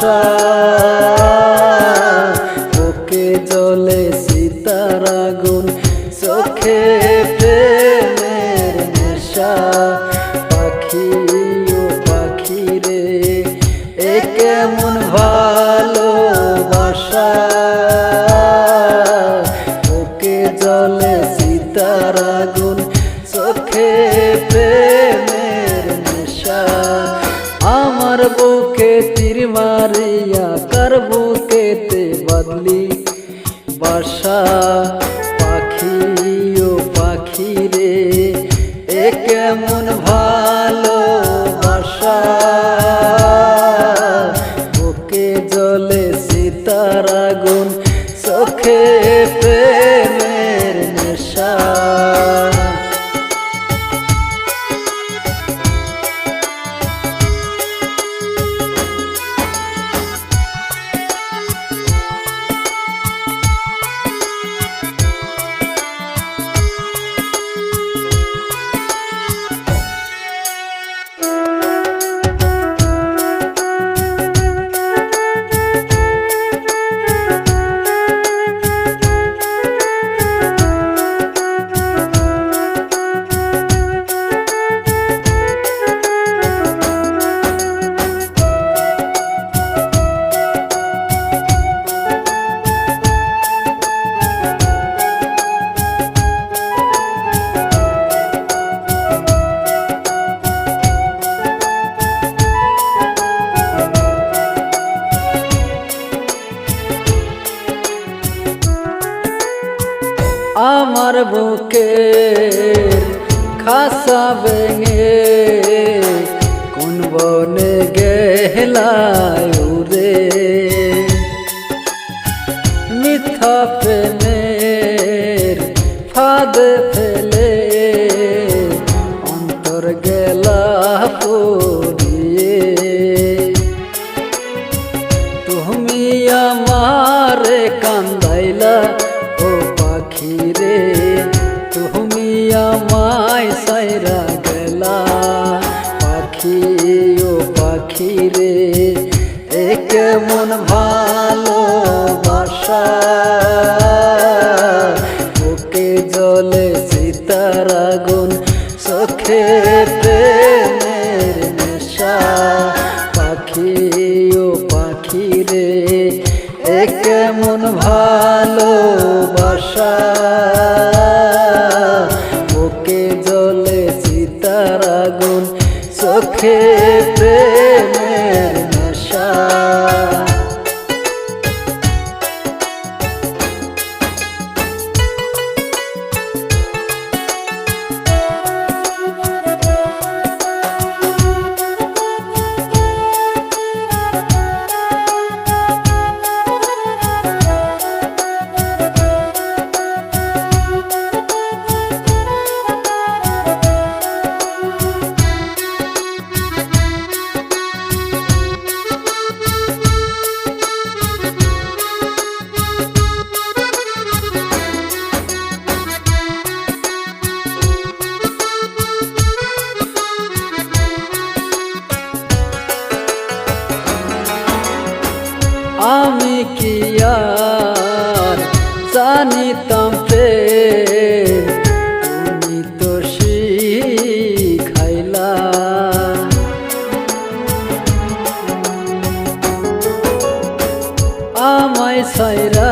বাসা ওকে জলে সীতার আগুন, চোখে প্রেমের নেশা। পাখি ও পাখি রে এ কেমন ভালো বাসা ওকে জলে সীতার আগুন, চোখে প্রেমের আমার বুকে তীর মারিয়া কার বুকেতে বদলি বাসা আমার খাসা ভেঙে কোন বনে গেলায় উরে মিথ্যা প্রেমের ফাঁদ ফেলে অন্তর গেলা পড়িয়ে তুমি আমারে কান্দাইলা পাখি ও পাখি রে এ কেমন ভালো বাসা ওকে জলে সীতার আগুন, চোখে প্রেমের নেশা। পাখি ও পাখি রে এ কেমন ভালো বাসা প্রেমের জানিতাম প্রেম তুমি তো শিখাইলা। আমায় সাইরা